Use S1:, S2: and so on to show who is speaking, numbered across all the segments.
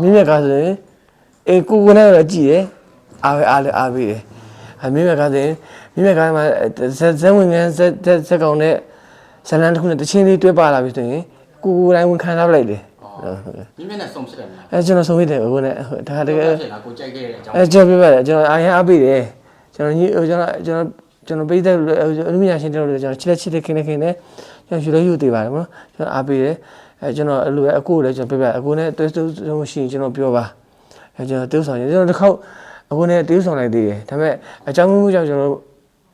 S1: မြင့်မြတ်ကားဆိုရင်အေးကိုကိုနဲ့တော့ကြည့်တယ်အားပဲအားလည်းအားပေးတယ်အမြင့်မြတ်ကားဆိုရင်မြင့်မြတ်ကားမှာဇက်ဇက်ဝင်ငန်းဇက်ဇက်ဇက်ကောင်နဲ့ဇလန်တစ်ခုနဲ့တချင်းလေးတွဲပါလာပြီဆိုရင်ကိုကိုတိုင်းဝင်ခံစားလိုက်တယ်ဟုတ်ကဲ့
S2: မိမိနဲ့စုံဖြစ်တယ်မလား
S1: အဲကျွန်တော်ဆုံးမိတယ်ကိုနဲ့ဒါတကယ်
S2: ဖြစ်လားကိုကြိုက်ခဲ့တဲ့အကြောင်း
S1: အဲကျွန်တော်ပြပါတယ်ကျွန်တော်အားရအားပေးတယ်ကျွန်တော်ညီကျွန်တော်ကျွန်တော်ကျွန်တော်ပေးတဲ့အမှုညာရှင်တို့ကျွန်တော်ချစ်လက်ချစ်လက်ခင်းလက်ခင်းနဲ့ကျွန်တော်ယူလဲယူသေးပါတယ်မနော်ကျွန်တော်အားပေးတယ် အဲကျွန်တော်အဲ့လိုပဲအကိုလည်းကျွန်တော်ပြပြအကိုနဲ့တွဲတူရှိရင်ကျွန်တော်ပြောပါအဲကျွန်တော်တူဆောင်ရင်ကျွန်တော်တစ်ခေါက်အကိုနဲ့တူဆောင်လိုက်သေးတယ်ဒါပေမဲ့အကြောင်းမှုကြောင့်ကျွန်တော်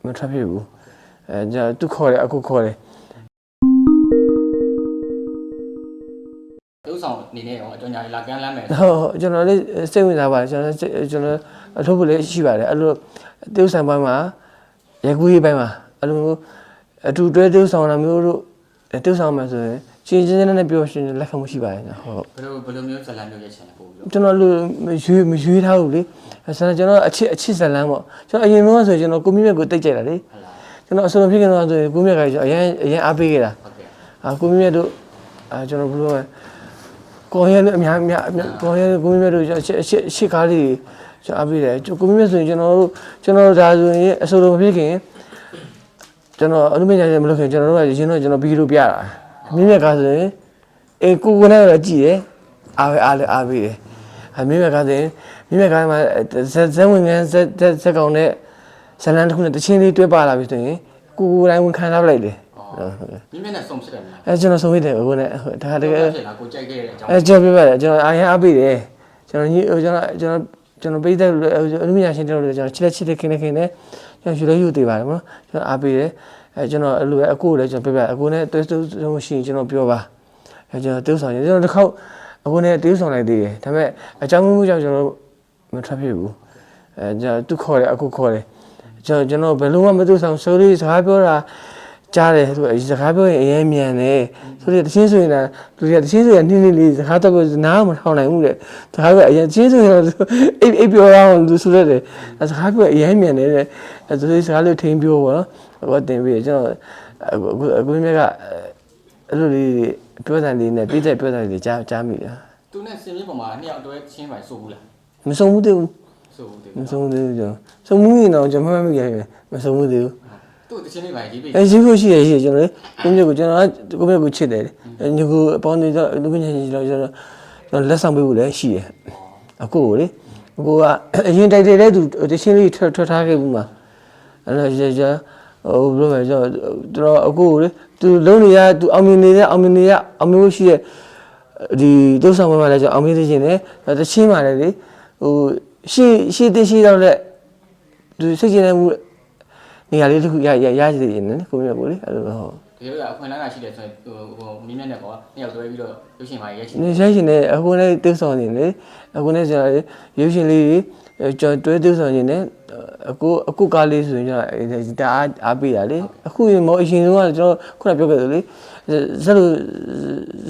S1: မထွက်ဖြစ်ဘူးအဲကျွန်တော်သူခေါ်တယ်အကိုခေါ်တယ်
S2: ဒုဆောင်အနေနဲ့ရောအကြောင်းညာလာကမ်းလမ်းမယ်
S1: ဟုတ်ဟုတ်ကျွန်တော်လေးစိတ်ဝင်စားပါတယ်ကျွန်တော်ကျွန်တော်အထုပ်ဖို့လေးရှိပါတယ်အဲ့လိုတူဆောင်ပိုင်းမှာရကူရေးပိုင်းမှာအဲ့လိုအတူတွဲတူဆောင်တာမျိုးတို့တူဆောင်မှာဆိုရင် ချင်းချင်းနဲ့ပြောရှင်လက်ခံမှုရှိပါတယ်ဟုတ်
S2: ဘယ်လိုဘယ်လိုမျိုးဇလန်မျိုးရဲ့ချင်လဲပို့ပြီးတော့
S1: ကျွန်တော်လူရွေးမရွေးထားဘူးလေဆန္ဒကျွန်တော်အချစ်အချစ်ဇလန်းပေါ့ကျွန်တော်အရင်ကဆိုရင်ကျွန်တော်ကိုမြင့်မြတ်ကိုတိတ်ကြိုက်တာလေ
S2: ဟုတ်လား
S1: ကျွန်တော်အစိုးရဖြစ်ကတော့ဆိုရင်ကိုမြင့်မြတ်ကကျွန်တော်အရင်အရင်အားပေးခဲ့တာ
S2: ဟုတ်ကဲ့
S1: အာကိုမြင့်မြတ်တို့အာကျွန်တော်ဘယ်လိုလဲကိုရဲအများအများကိုရဲကိုမြင့်မြတ်တို့ကျွန်တော်အချစ်အချစ်ကားလေးကျွန်တော်အားပေးတယ်ကိုမြင့်မြတ်ဆိုရင်ကျွန်တော်တို့ကျွန်တော်တို့ဒါဆိုရင်အစိုးရမဖြစ်ခင်ကျွန်တော်အနုမညာမလုပ်ခင်ကျွန်တော်တို့ကရင်းတော့ကျွန်တော်ဗီဒီယိုပြတာ မြင့်မြတ်ကားဆိုရင်အေးကိုကိုနဲ့တော့ကြည့်တယ်အားပဲအားလည်းအားပေးတယ်အမြင့်မြတ်ကားဆိုရင်မြင့်မြတ်ကားမှာဇက်ဇက်ဝင်ငန်းဇက်ဇက်ဇက်ကောင်နဲ့ဇလန်တစ်ခုနဲ့တချင်းလေးတွဲပါလာပြီဆိုရင်ကိုကိုတိုင်းဝင်ခံစားလိုက်တယ်ဟုတ်ကဲ့
S2: မိမိနဲ့စုံဖြစ်တယ်မလား
S1: အဲကျွန်တော်ဆုံးမိတယ်ကိုနဲ့ဒါတကယ်
S2: ဖြစ်လားကိုကြိုက်ခဲ့တဲ့အကြောင်း
S1: အဲကျွန်တော်ပြပါတယ်ကျွန်တော်အားရအားပေးတယ်ကျွန်တော်ညီကျွန်တော်ကျွန်တော်ကျွန်တော်ပေးတဲ့အမှုညာရှင်တို့ကျွန်တော်ချစ်လက်ချစ်လက်ခင်းလက်ခင်းနဲ့ကျွန်တော်ယူလဲယူသေးပါတယ်မနော်ကျွန်တော်အားပေးတယ် အဲကျွန်တော်အဲ့လိုပဲအကိုလည်းကျွန်တော်ပြပြအကိုနဲ့တွဲတူရှိရင်ကျွန်တော်ပြောပါအဲကျွန်တော်တူဆောင်ရင်ကျွန်တော်တစ်ခေါက်အကိုနဲ့တူဆောင်လိုက်သေးတယ်ဒါပေမဲ့အကြောင်းမှုကြောင့်ကျွန်တော်မထွက်ဖြစ်ဘူးအဲကျွန်တော်သူခေါ်တယ်အကိုခေါ်တယ်ကျွန်တော်ကျွန်တော်ဘယ်လိုမှမတူဆောင် sorry စကားပြောတာ ကြားတယ်သူစကားပြောရင်အရင်မြန်တယ်ဆိုတော့တချင်းဆိုရင်လည်းသူကတချင်းဆိုရင်နှင်းနှင်းလေးစကားတော့နားမထောင်နိုင်ဘူးတဲ့စကားကအရင်တချင်းဆိုရင်အိပ်အိပ်ပြောရအောင်သူဆိုရတယ်စကားပြောအရင်မြန်တယ်တဲ့အဲသူစကားလေးထိန်ပြောပါတော့တင်ပြီးကျွန်တော်အခုအခုမြက်ကအဲ့လိုလေးပြောတဲ့လေးနဲ့ပြည့်တဲ့ပြောတဲ့လေးကြားကြားမိတာ
S2: သူနဲ့စင်မြင့်ပေါ်မှာနှစ်ယောက်တွဲချင်းပိုင်ဆိုဘူးလား
S1: မဆုံးဘူးသေးဘူး
S2: ဆိုဘူးတယ်
S1: မဆုံးသေးဘူးကျွန်တော်ဆုံးမှုရင်တော့ကျွန်တော်မှတ်မိခဲ့မဆုံးဘူးသေးဘူး
S2: သူ့တချင်းလေးပိုင်ရေးပေး
S1: အဲရှိဖို့ရှိရရှိရကျွန်တော်လေကိုမြတ်ကိုကျွန်တော်ကကိုမြတ်ကိုချစ်တယ်လေညီကိုအပေါင်းနေတော့လူပညာရှင်ကျွန်တော်ကျွန်တော်လက်ဆောင်ပေးဖို့လည်းရှိတယ်အကိုကိုလေအကိုကအရင်တိုက်တယ်တဲ့သူတချင်းလေးထွက်ထွက်ထားခဲ့ဘူးမှာအဲ့တော့ရရဟိုဘယ်လိုလဲကျွန်တော်အကိုကိုလေသူလုံးနေရသူအောင်မြင်နေတဲ့အောင်မြင်နေရအောင်မြင်ဖို့ရှိတဲ့ဒီတုပ်ဆောင်မှာလည်းကျွန်တော်အောင်မြင်နေခြင်းနဲ့တချင်းမှာလည်းလေဟိုရှေ့ရှေ့တရှိတော့လက်သူစိတ်ကျင်နေမှု နေရာလေးတစ်ခုရရရကြည့်နေတယ်ကိုမြတ်ကိုလေအဲ့လိုဟုတ်
S2: ဒီလိုကအခွင့်အလမ်းကရှိတယ်ဆိုရင်ဟိုဟိုမိမိနဲ့ပေါ့နှစ်ယောက်တွဲပြီးတော့ရုပ်ရှင်မှာရဲချင်
S1: နေဆိုင်ရှင်နဲ့အခုလည်းတိုးဆောင်နေတယ်အခုလည်းကျွန်တော်ရုပ်ရှင်လေးတွေကျွန်တော်တွဲတိုးဆောင်နေတယ်အခုအခုကားလေးဆိုရင်ကျွန်တော်ဒါအားအားပေးတာလေအခုရင်မဟုတ်အရင်ကကျွန်တော်ခုနပြောခဲ့တယ်လေဇက်လို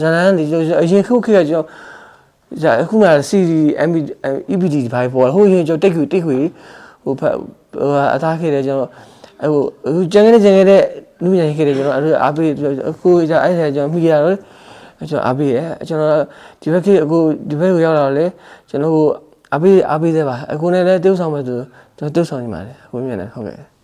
S1: ဇာနန်ဒီအရင်ခုခေတ်ကကျွန်တော်ဇာအခုမှ CD MB EPD ဘိုင်ပေါ်ဟိုရင်ကျွန်တော်တိတ်ခွေတိတ်ခွေဟိုဖက်ဟိုအသားခဲ့တယ်ကျွန်တော်အဲ့ ဟိုဟိုကျန်ခဲ့တဲ့ကျန်ခဲ့တဲ့လူညာခဲ့တယ်ကျွန်တော်အဲ့အားပေးအခုအဲ့ဒါကျွန်တော်မိရတော့ကျွန်တော်အားပေးတယ်ကျွန်တော်ဒီဘက်ခေတ်အခုဒီဘက်ကိုရောက်လာတော့လေကျွန်တော်အားပေးအားပေးသေးပါအခုနဲ့လည်းတိုးဆောင်မယ်ဆိုကျွန်တော်တိုးဆောင်နေပါတယ်အခုမြင်တယ်ဟုတ်ကဲ့